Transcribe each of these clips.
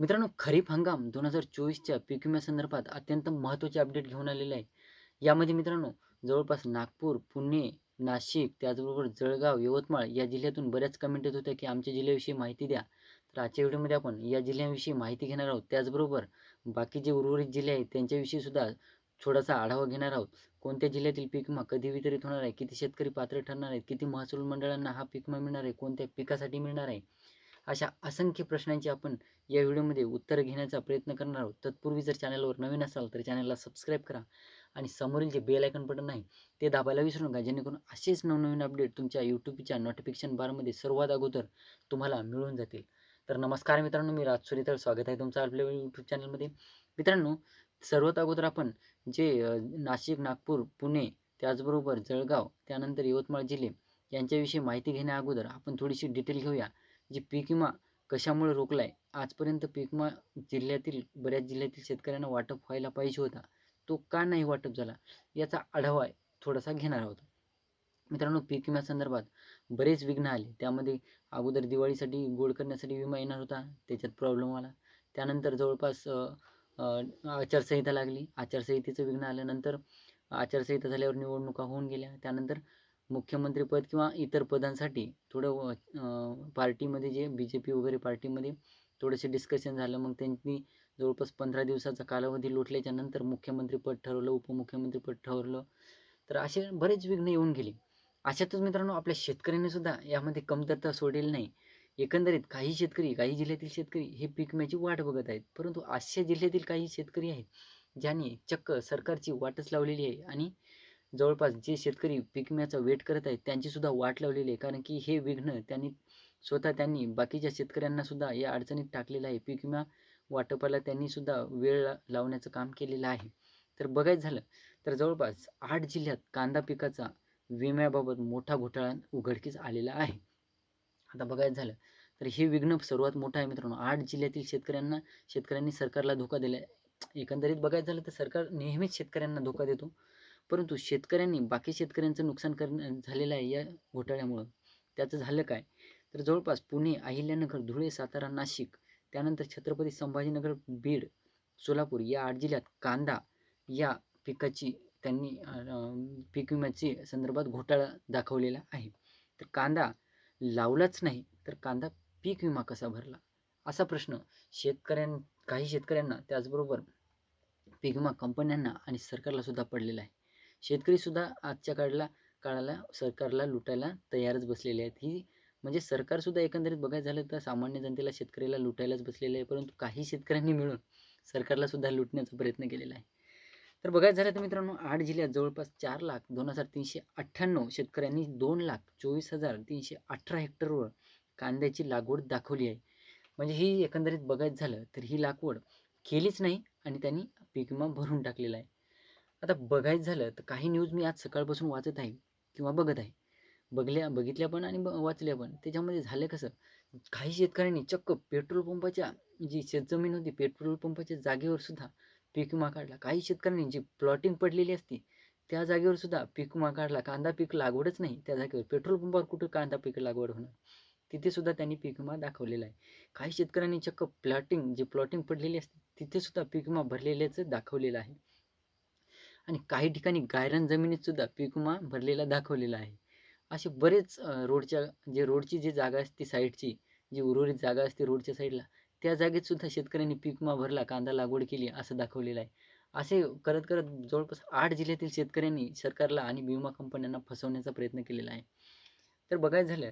मित्रांनो खरीप हंगाम दोन हजार चोवीसच्या पीक विम्यासंदर्भात अत्यंत महत्त्वाचे अपडेट घेऊन आलेले आहे. यामध्ये मित्रांनो जवळपास नागपूर पुणे नाशिक त्याचबरोबर जळगाव यवतमाळ या जिल्ह्यातून बऱ्याच कमेंट येत होत्या की आमच्या जिल्ह्याविषयी माहिती द्या. तर आजच्या व्हिडिओमध्ये आपण या जिल्ह्यांविषयी माहिती घेणार आहोत. त्याचबरोबर बाकी जे उर्वरित जिल्हे आहेत त्यांच्याविषयी सुद्धा थोडासा आढावा घेणार आहोत. कोणत्या जिल्ह्यातील पीक विमा कधी वितरित होणार आहे? किती शेतकरी पात्र ठरणार आहेत? किती महसूल मंडळांना हा पीक विमा मिळणार आहे? कोणत्या पिकासाठी मिळणार आहे? अशा असंख्य प्रश्नांची आपण या व्हिडिओमध्ये उत्तरं घेण्याचा प्रयत्न करणार आहोत. तत्पूर्वी जर चॅनलवर नवीन असाल तर चॅनलला सबस्क्राईब करा आणि समोरील जे बेल आयकन बटन आहे ते दाबायला विसरू नका. जेणेकरून असेच नवनवीन अपडेट तुमच्या यूट्यूबच्या नोटिफिकेशन बारमध्ये सर्वात अगोदर तुम्हाला मिळून जातील. तर नमस्कार मित्रांनो मी राज सुरेतर स्वागत आहे तुमचं आपल्या यूट्यूब चॅनलमध्ये. मित्रांनो सर्वात अगोदर आपण जे नाशिक नागपूर पुणे त्याचबरोबर जळगाव त्यानंतर यवतमाळ जिल्हे यांच्याविषयी माहिती घेण्या अगोदर आपण थोडीशी डिटेल घेऊया. जी पीक विमा कशामुळे रोखला आहे आजपर्यंत पीक विमा जिल्ह्यातील बऱ्याच जिल्ह्यातील शेतकऱ्यांना वाटप व्हायला पाहिजे होता. तो का नाही वाटप झाला? याचा आढावा थोडासा घेणार आहोत. मित्रांनो पीक विम्यासंदर्भात बरेच विघ्न आले. त्यामध्ये अगोदर दिवाळीसाठी गोड करण्यासाठी विमा येणार होता. त्याच्यात प्रॉब्लेम आला. त्यानंतर जवळपास आचारसंहिता लागली. आचारसंहितेचं विघ्न आल्यानंतर आचारसंहिता झाल्यावर निवडणुका होऊन गेल्या. त्यानंतर मुख्यमंत्रीपद किंवा इतर पदांसाठी थोडं पार्टीमध्ये जे बी जे पी वगैरे पार्टीमध्ये थोडेसे डिस्कशन झालं. मग त्यांनी जवळपास पंधरा दिवसाचा कालावधी लोटल्याच्या नंतर मुख्यमंत्रीपद ठरवलं उपमुख्यमंत्रीपद ठरवलं. तर असे बरेच विघ्न येऊन गेले. अशातच मित्रांनो आपल्या शेतकऱ्यांनी सुद्धा यामध्ये कमतरता सोडेल नाही. एकंदरीत काही शेतकरी काही जिल्ह्यातील शेतकरी हे पीक विम्याची वाट बघत आहेत. परंतु अशा जिल्ह्यातील काही शेतकरी आहेत ज्यांनी चक्क सरकारची वाटच लावलेली आहे आणि जवळपास जे शेतकरी पीक विम्याचा वेट करत आहेत त्यांची सुद्धा वाट लावलेली आहे. कारण की हे विघ्न त्यांनी स्वतः त्यांनी बाकीच्या शेतकऱ्यांना सुद्धा या अडचणीत टाकलेलं आहे. पीक विमा वाटपाला त्यांनी सुद्धा वेळ ला- लावण्याचं काम केलेलं आहे. तर बघायचं झालं तर जवळपास आठ जिल्ह्यात कांदा पिकाचा विम्याबाबत मोठा घोटाळा उघडकीस आलेला आहे. आता बघायचं झालं तर हे विघ्न सर्वात मोठं आहे मित्रांनो. आठ जिल्ह्यातील शेतकऱ्यांना शेतकऱ्यांनी सरकारला धोका दिला आहे एकंदरीत बघायचं झालं तर सरकार नेहमीच शेतकऱ्यांना धोका देतो. परंतु शेतकऱ्यांनी बाकी शेतकऱ्यांचं नुकसान करणं झालेलं आहे या घोटाळ्यामुळं. त्याचं झालं काय? तर जवळपास पुणे अहिल्यानगर धुळे सातारा नाशिक त्यानंतर छत्रपती संभाजीनगर बीड सोलापूर या आठ जिल्ह्यात कांदा या पिकाची त्यांनी पीक विम्याची संदर्भात घोटाळा दाखवलेला आहे. तर कांदा लावलाच नाही तर कांदा पीक विमा कसा भरला? असा प्रश्न शेतकऱ्यां काही शेतकऱ्यांना त्याचबरोबर पीक विमा कंपन्यांना आणि सरकारला सुद्धा पडलेला आहे. शेतकरीसुद्धा आजच्या काळाला काळाला सरकारला लुटायला तयारच बसलेले आहेत. ही म्हणजे सरकारसुद्धा एकंदरीत बघायचं झालं तर सामान्य जनतेला शेतकऱ्याला लुटायलाच बसलेले आहे. परंतु काही शेतकऱ्यांनी मिळून सरकारला सुद्धा लुटण्याचा प्रयत्न केलेला आहे. तर बघायचं झालं तर मित्रांनो आठ जिल्ह्यात जवळपास चार लाख दोन हजार तीनशे अठ्ठ्याण्णव शेतकऱ्यांनी दोन लाख चोवीस हजार तीनशे अठरा हेक्टरवर कांद्याची लागवड दाखवली आहे. म्हणजे ही एकंदरीत बघायचं झालं तर ही लागवड केलीच नाही आणि त्यांनी पीक विमा भरून टाकलेला आहे. आता बघायचं झालं तर काही न्यूज मी आज सकाळपासून वाचत आहे किंवा बघत आहे. बघल्या बघितल्या पण आणि ब- वाचल्या पण. त्याच्यामध्ये झालं कसं? काही शेतकऱ्यांनी चक्क पेट्रोल पंपाच्या जी शेतजमीन होती पेट्रोल पंपाच्या जागेवर सुद्धा पीक विमा काढला. काही शेतकऱ्यांनी जी प्लॉटिंग पडलेली असती त्या जागेवर सुद्धा पीक विमा काढला. कांदा पीक लागवडच नाही. त्या जागेवर पेट्रोल पंपावर कुठं कांदा पीक लागवड होणार? तिथे सुद्धा त्यांनी पीक विमा दाखवलेला आहे. काही शेतकऱ्यांनी चक्क प्लॉटिंग जी प्लॉटिंग पडलेली असते तिथे सुद्धा पीक विमा भरलेल्याचं दाखवलेलं आहे. आणि काही ठिकाणी गायरान जमिनीतसुद्धा पीक विमा भरलेला दाखवलेला आहे. असे बरेच रोडच्या जे रोडची जी जागा असते साईडची जी उर्वरित जागा असते रोडच्या साईडला त्या जागेतसुद्धा शेतकऱ्यांनी पीक विमा भरला कांदा लागवड केली असं दाखवलेलं आहे. असे करत करत जवळपास आठ जिल्ह्यातील शेतकऱ्यांनी सरकारला आणि विमा कंपन्यांना फसवण्याचा प्रयत्न केलेला आहे. तर बघायचं झालं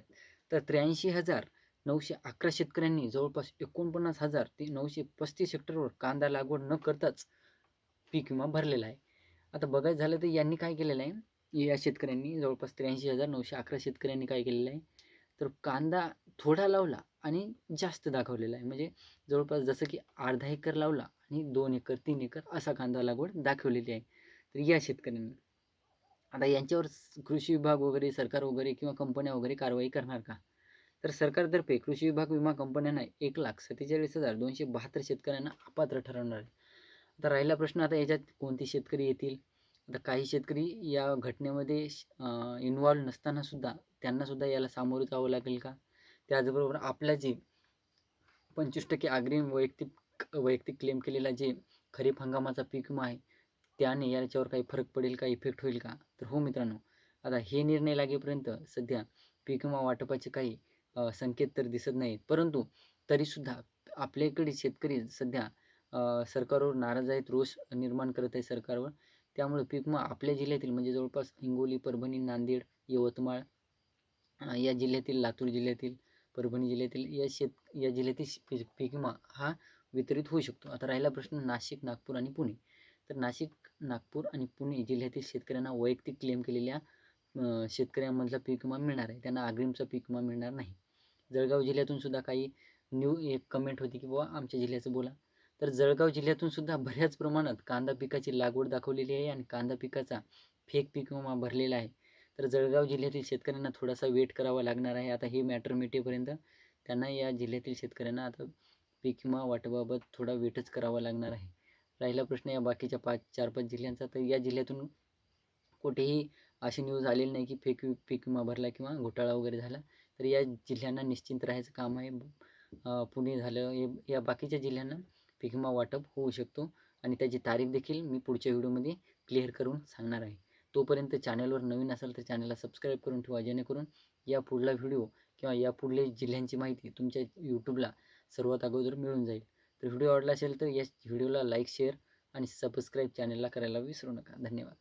तर त्र्याऐंशी हजार नऊशे अकरा शेतकऱ्यांनी जवळपास एकोणपन्नास हजार ते नऊशे पस्तीस हेक्टरवर कांदा लागवड न करताच पीक विमा भरलेला आहे. आता बघायचं झालं तर यांनी काय केलेलं आहे? या शेतकऱ्यांनी जवळपास त्र्याऐंशी हजार नऊशे अकरा शेतकऱ्यांनी काय केलेलं आहे? तर कांदा थोडा लावला आणि जास्त दाखवलेला आहे. म्हणजे जवळपास जसं की अर्धा एकर लावला आणि दोन एकर तीन एकर असा कांदा लागवड दाखवलेली आहे. तर या शेतकऱ्यांनी. आता यांच्यावर कृषी विभाग वगैरे सरकार वगैरे किंवा कंपन्या वगैरे कारवाई करणार का? तर सरकारतर्फे कृषी विभाग विमा कंपन्यांना एक लाख सत्तेचाळीस हजार दोनशे बहात्तर शेतकऱ्यांना अपात्र ठरवणार आहे. आता राहिला प्रश्न आता याच्यात कोणते शेतकरी येतील? आता काही शेतकरी या घटनेमध्ये इन्व्हॉल्व नसताना सुद्धा त्यांना सुद्धा याला सामोरं जावं लागेल का? त्याचबरोबर आपल्या जे पंचवीस टक्के अग्रिम वैयक्तिक वैयक्तिक क्लेम केलेला जे खरीप हंगामाचा पीक विमा आहे त्याने याच्यावर काही फरक पडेल का? इफेक्ट होईल का? तर हो मित्रांनो आता हे निर्णय लागेपर्यंत सध्या पीक विमा वाटपाचे काही संकेत तर दिसत नाहीत. परंतु तरीसुद्धा आपल्याकडे शेतकरी सध्या सरकारवर नाराज आहेत रोष निर्माण करत आहे सरकारवर. त्यामुळे पीक आपल्या जिल्ह्यातील म्हणजे जवळपास हिंगोली परभणी नांदेड यवतमाळ या जिल्ह्यातील लातूर जिल्ह्यातील परभणी जिल्ह्यातील या शेत या जिल्ह्यातील श- पीक विमा हा वितरित होऊ शकतो. आता राहिला प्रश्न नाशिक नागपूर आणि पुणे. तर नाशिक नागपूर आणि पुणे जिल्ह्यातील शेतकऱ्यांना वैयक्तिक क्लेम केलेल्या शेतकऱ्यांमधला पीक विमा मिळणार आहे. त्यांना अग्रिमचा पीक विमा मिळणार नाही. जळगाव जिल्ह्यातून सुद्धा काही न्यू एक कमेंट होती की बाबा आमच्या जिल्ह्याचं बोला. तर जळगाव जिल्ह्यातून सुद्धा बऱ्याच प्रमाणात कांदा पिकाची लागवड दाखवलेली आहे आणि कांदा पिकाचा फेक पीक विमा भरलेला आहे. तर जळगाव जिल्ह्यातील शेतकऱ्यांना थोडासा वेट करावा लागणार आहे. आता हे मॅटर मिटेपर्यंत त्यांना या जिल्ह्यातील शेतकऱ्यांना आता पीक विमा वाटपाबाबत थोडा वेटच करावा लागणार आहे. राहिला प्रश्न या बाकीच्या पाच चार पाच जिल्ह्यांचा. तर या जिल्ह्यातून कुठेही अशी न्यूज आलेली नाही की फेक पीक विमा भरला किंवा घोटाळा वगैरे झाला. तर या जिल्ह्यांना निश्चिंत राहायचं काम आहे. पुणे झालं हे या बाकीच्या जिल्ह्यांना पीक वाटप होऊ शकतो आणि त्याची तारीख देखील मी पुढच्या व्हिडिओमध्ये क्लिअर करून सांगणार आहे. तोपर्यंत चॅनलवर नवीन असाल तर चॅनलला सबस्क्राईब करून ठेवा जेणेकरून या पुढला व्हिडिओ किंवा या पुढले जिल्ह्यांची माहिती तुमच्या यूट्यूबला सर्वात अगोदर मिळून जाईल. तर व्हिडिओ आवडला असेल तर या व्हिडिओला लाईक शेअर आणि सबस्क्राईब चॅनलला करायला विसरू नका. धन्यवाद.